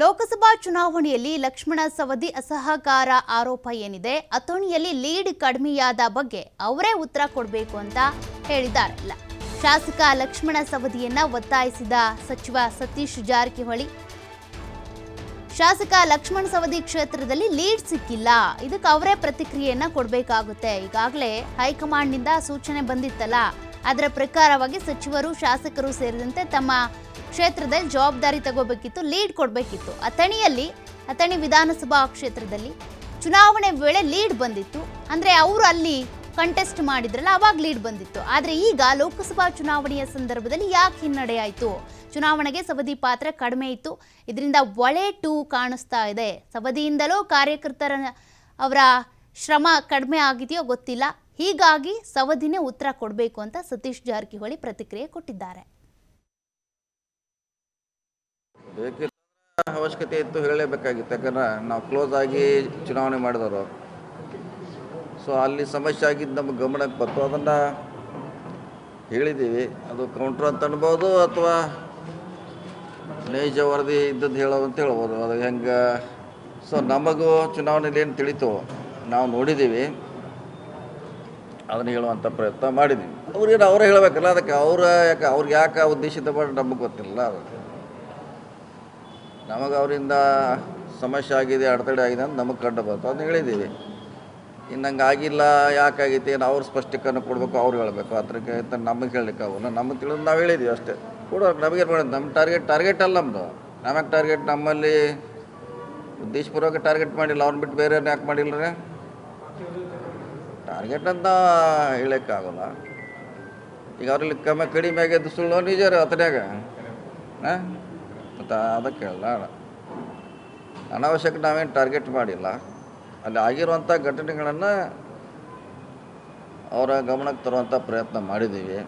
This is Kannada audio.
ಲೋಕಸಭಾ ಚುನಾವಣೆಯಲ್ಲಿ ಲಕ್ಷ್ಮಣ ಸವದಿ ಅಸಹಕಾರ ಆರೋಪ ಏನಿದೆ, ಅಥಣಿಯಲ್ಲಿ ಲೀಡ್ ಕಡಿಮೆಯಾದ ಬಗ್ಗೆ ಅವರೇ ಉತ್ತರ ಕೊಡಬೇಕು ಅಂತ ಹೇಳಿದ್ದಾರೆ ಶಾಸಕ ಲಕ್ಷ್ಮಣ ಸವದಿಯನ್ನ ಒತ್ತಾಯಿಸಿದ ಸಚಿವ ಸತೀಶ್ ಜಾರಕಿಹೊಳಿ, ಶಾಸಕ ಲಕ್ಷ್ಮಣ ಸವದಿ ಕ್ಷೇತ್ರದಲ್ಲಿ ಲೀಡ್ ಸಿಕ್ಕಿಲ್ಲ, ಇದಕ್ಕೆ ಅವರೇ ಪ್ರತಿಕ್ರಿಯೆಯನ್ನ ಕೊಡಬೇಕಾಗುತ್ತೆ. ಈಗಾಗಲೇ ಹೈಕಮಾಂಡ್ನಿಂದ ಸೂಚನೆ ಬಂದಿತ್ತಲ್ಲ ಅದರ ಪ್ರಕಾರವಾಗಿ ಸಚಿವರು, ಶಾಸಕರು ಸೇರಿದಂತೆ ತಮ್ಮ ಕ್ಷೇತ್ರದಲ್ಲಿ ಜವಾಬ್ದಾರಿ ತಗೋಬೇಕಿತ್ತು, ಲೀಡ್ ಕೊಡಬೇಕಿತ್ತು. ಅಥಣಿಯಲ್ಲಿ, ಅಥಣಿ ವಿಧಾನಸಭಾ ಕ್ಷೇತ್ರದಲ್ಲಿ ಚುನಾವಣೆ ವೇಳೆ ಲೀಡ್ ಬಂದಿತ್ತು. ಅಂದರೆ ಅವರು ಅಲ್ಲಿ ಕಂಟೆಸ್ಟ್ ಮಾಡಿದ್ರಲ್ಲ, ಅವಾಗ ಲೀಡ್ ಬಂದಿತ್ತು. ಆದರೆ ಈಗ ಲೋಕಸಭಾ ಚುನಾವಣೆಯ ಸಂದರ್ಭದಲ್ಲಿ ಯಾಕೆ ಹಿನ್ನಡೆ ಆಯಿತು? ಚುನಾವಣೆಗೆ ಸವದಿ ಪಾತ್ರ ಕಡಿಮೆ ಇತ್ತು. ಇದರಿಂದ ಒಳೆಟು ಕಾಣಿಸ್ತಾ ಇದೆ. ಸವದಿಯಿಂದಲೂ ಕಾರ್ಯಕರ್ತರ ಅವರ ಶ್ರಮ ಕಡಿಮೆ ಆಗಿದೆಯೋ ಗೊತ್ತಿಲ್ಲ. ಹೀಗಾಗಿ ಸವದಿನೇ ಉತ್ತರ ಕೊಡಬೇಕು ಅಂತ ಸತೀಶ್ ಜಾರಕಿಹೊಳಿ ಪ್ರತಿಕ್ರಿಯೆ ಕೊಟ್ಟಿದ್ದಾರೆ. ಅವಶ್ಯಕತೆ ಇತ್ತು ಹೇಳಲೇಬೇಕಾಗಿತ್ತು, ಯಾಕಂದ್ರೆ ನಾವು ಕ್ಲೋಸ್ ಆಗಿ ಚುನಾವಣೆ ಮಾಡಿದವರು. ಸೊ ಅಲ್ಲಿ ಸಮಸ್ಯೆ ಆಗಿದ್ದು ನಮಗೆ ಗಮನಕ್ಕೆ ಬಂತು. ಅದನ್ನು ಹೇಳಿದ್ದೀವಿ. ಅದು ಕೌಂಟ್ರ್ ಅಂತ ಅನ್ಬೋದು ಅಥವಾ ನೈಜ ವರದಿ ಇದ್ದದ್ದು ಹೇಳೋದು ಅಂತ ಹೇಳ್ಬೋದು. ಅದು ಹೆಂಗೆ? ಸೊ ನಮಗೂ ಚುನಾವಣೆಯಲ್ಲಿ ಏನು ತಿಳಿತು ನಾವು ನೋಡಿದ್ದೀವಿ. ಅದನ್ನು ಹೇಳುವಂಥ ಪ್ರಯತ್ನ ಮಾಡಿದ್ದೀವಿ ಅವ್ರಿಗೆ ಅವರೇ ಹೇಳಬೇಕಲ್ಲ, ಅದಕ್ಕೆ ಅವರ ಯಾಕೆ ಅವ್ರಿಗೆ ಯಾಕೆ ಉದ್ದೇಶಿತ ನಮಗೆ ಗೊತ್ತಿಲ್ಲ ಅದಕ್ಕೆ. ನಮಗೆ ಅವರಿಂದ ಸಮಸ್ಯೆ ಆಗಿದೆ, ಅಡೆತಡೆ ಆಗಿದೆ ಅಂತ ನಮಗೆ ಕಂಡು ಬಂತು ಅದನ್ನ ಹೇಳಿದ್ದೀವಿ. ಇನ್ನು ಹಂಗೆ ಆಗಿಲ್ಲ ಯಾಕಾಗೈತಿ ಏನು ಅವ್ರು ಸ್ಪಷ್ಟೀಕರಣ ಕೊಡಬೇಕು, ಅವ್ರು ಹೇಳಬೇಕು. ಅದಕ್ಕೆ ಅಂತ ನಮಗೆ ಹೇಳಲಿಕ್ಕೆ ಅವನ್ನ ನಮಗೆ ತಿಳಿದು ನಾವು ಹೇಳಿದ್ದೀವಿ ಅಷ್ಟೇ. ಕೂಡ, ನಮಗೆ ಮಾಡೋದು? ನಮ್ಮ ಟಾರ್ಗೆಟ್ ಟಾರ್ಗೆಟ್ ಅಲ್ಲ ನಮ್ಮದು ನಮಗೆ ಟಾರ್ಗೆಟ್ ನಮ್ಮಲ್ಲಿ ಉದ್ದೇಶಪೂರ್ವಕ ಟಾರ್ಗೆಟ್ ಮಾಡಿಲ್ಲ. ಅವ್ರನ್ನ ಬಿಟ್ಟು ಬೇರೆ ಯಾಕೆ ಮಾಡಿಲ್ಲ ರೀ ಟಾರ್ಗೆಟ್ ಅಂತ ಹೇಳೋಕ್ಕಾಗಲ್ಲ. ಈಗ ಅವ್ರಲ್ಲಿ ಕಮ್ಮಿ ಕಡಿಮೆ ಆಗಿದ್ದು ಸುಳ್ಳು ನಿಜರು ಅತನ್ಯಾಗ ಹಾಂ? ಮತ್ತು ಅದಕ್ಕೆ ಹೇಳಲ್ಲ ಅನಾವಶ್ಯಕ ನಾವೇನು ಟಾರ್ಗೆಟ್ ಮಾಡಿಲ್ಲ. ಅಲ್ಲಿ ಆಗಿರುವಂಥ ಘಟನೆಗಳನ್ನು ಅವರ ಗಮನಕ್ಕೆ ತರುವಂಥ ಪ್ರಯತ್ನ ಮಾಡಿದ್ದೀವಿ.